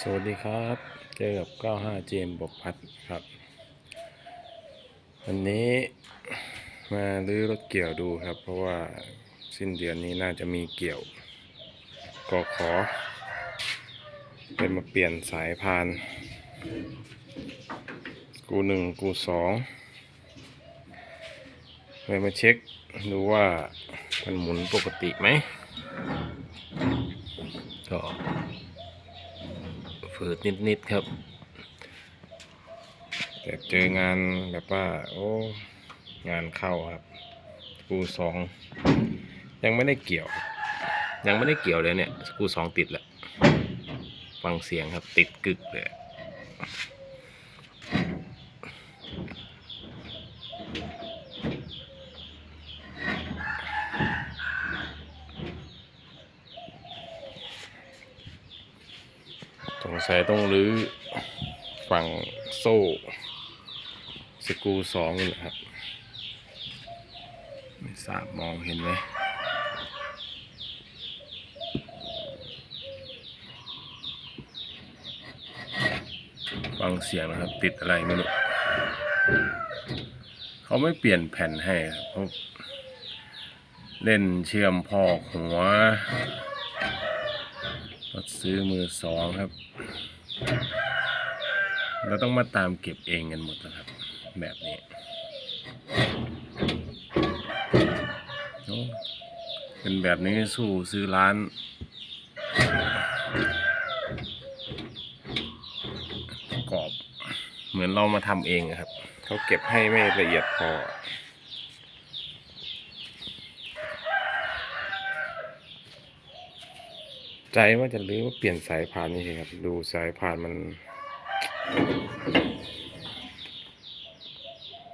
สวัสดีครับ เจอกับ 95 เจมบกพัดครับ วันนี้มาลื้อรถเกี่ยวดูครับ เพราะว่าสิ้นเดือนนี้น่าจะมีเกี่ยวก็ขอ เป็นมาเปลี่ยนสายพาน กูหนึ่งกูสองเลยมาเช็คดูว่ามันหมุนปกติไหมก็ ฝืดนิดๆครับ แต่เจองานแบบว่า โอ้งานเข้าครับกูสองยังไม่ได้เกี่ยว ยังไม่ได้เกี่ยวเลยเนี่ยกูสองติดแหละฟังเสียงครับติดกึกเลย สงสัยต้องรื้อฝั่งโซ่ สกูสองนี่แหละครับ ไม่ทราบมองเห็นไหมฟังเสียงนะครับ ติดอะไรไม่รู้เขาไม่เปลี่ยนแผ่นให้ครับเขาเล่นเชื่อมพอกหัว ซื้อมือสองครับ เราต้องมาตามเก็บเองกันหมดนะครับ แบบนี้เป็นแบบนี้สู้ซื้อร้านประกอบเหมือนเรามาทำเองครับ เขาเก็บให้ไม่ละเอียดพอ ใจว่าจะรื้อว่าเปลี่ยนสายพานนี่สิครับ ดูสายพานมัน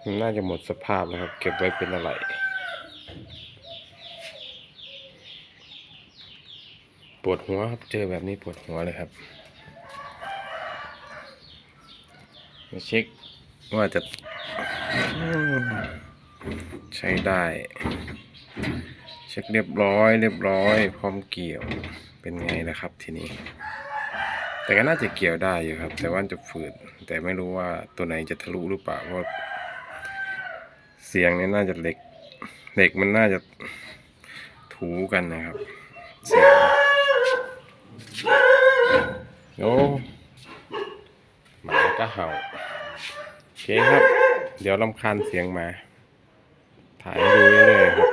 มันน่าจะหมดสภาพแล้วครับ เก็บไว้เป็นอะไร ปวดหัวครับ เจอแบบนี้ปวดหัวเลยครับมาเช็คว่าจะใช้ได้ เช็คเรียบร้อย เรียบร้อย พร้อมเกี่ยวเป็นไงนะครับทีนี้ แต่ก็น่าจะเกี่ยวได้อยู่ครับ แต่ว่าจะฝืดแต่ไม่รู้ว่าตัวไหนจะทะลุหรือเปล่าเพราะเสียงนี่น่าจะเหล็กเหล็กมันน่าจะถูกันนะครับเสียงโอ้หมาก็เห่าโอเคครับ เดี๋ยวลำคาญเสียงมา ถ่ายให้ดูเรื่อยๆครับ